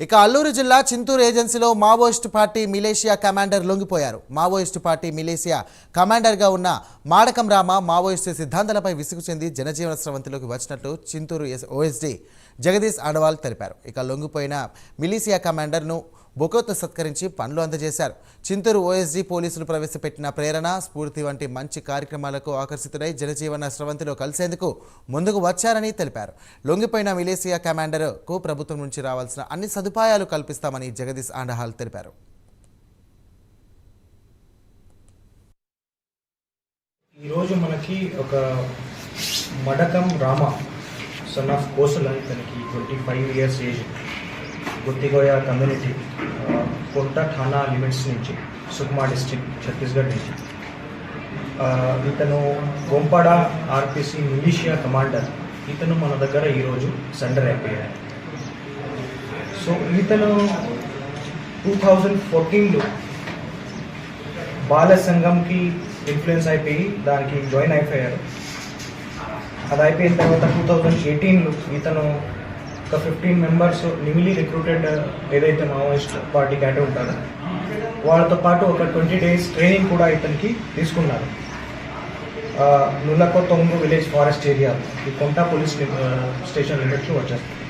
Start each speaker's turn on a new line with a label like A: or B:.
A: ఇక అల్లూరు జిల్లా చింతూరు ఏజెన్సీలో మావోయిస్టు పార్టీ మిలేషియా కమాండర్ లొంగిపోయారు. మావోయిస్టు పార్టీ మిలేషియా కమాండర్గా ఉన్న మాడకం రామ మావోయిస్టు సిద్ధాంతాలపై విసుగు చెంది జనజీవన స్రవంతిలోకి వచ్చినట్లు చింతూరు ఎస్ ఓఎస్డీ జగదీష్ ఆడవాల్ తెలిపారు. ఇక లొంగిపోయిన మిలీషియా కమాండర్ను బొకోతో సత్కరించి పనులు అందజేశారు. చింతూరు ఓఎస్జీ పోలీసులు ప్రవేశపెట్టిన ప్రేరణ స్ఫూర్తి వంటి మంచి కార్యక్రమాలకు ఆకర్షితుడై జనజీవన స్రవంతిలో కలిసేందుకు ముందుకు వచ్చారని తెలిపారు. లొంగిపోయిన మిలేసియా కమాండర్కు ప్రభుత్వం నుంచి రావాల్సిన అన్ని సదుపాయాలు కల్పిస్తామని జగదీష్ ఆండహాల్ తెలిపారు.
B: ఈరోజు మనకి ఒక మడకం రామ సన్ ఆఫ్ కోసల ఇతనికి twenty five years age Guttikoya community కొత్త థానా ఠానా లిమిట్స్ నుంచి సుక్మా డిస్టిక్ ఛత్తీస్గఢ్ నుంచి. ఇతను గొంపడ ఆర్పిసి మిలిషియా కమాండర్. ఇతను మన దగ్గర ఈరోజు సెండర్ అయిపోయారు సో ఇతను టూ థౌజండ్ ఫోర్టీన్లో బాల సంఘంకి ఇన్ఫ్లుయెన్స్ అయిపోయి దానికి జాయిన్ అయిపోయారు. అది అయిపోయిన తర్వాత టూ థౌజండ్ ఎయిటీన్లో ఇతను ఒక ఫిఫ్టీన్ మెంబర్స్ న్యూలీ రిక్రూటెడ్ ఏదైతే మావోయిస్ట్ పార్టీ క్యాడర్ ఉంటారో వాళ్ళతో పాటు ఒక ట్వంటీ డేస్ ట్రైనింగ్ కూడా ఇతనికి తీసుకున్నారు. Nullako Tongu village forest area ఈ కొంటా పోలీస్ స్టేషన్ లిమిట్స్లో వచ్చేస్తారు.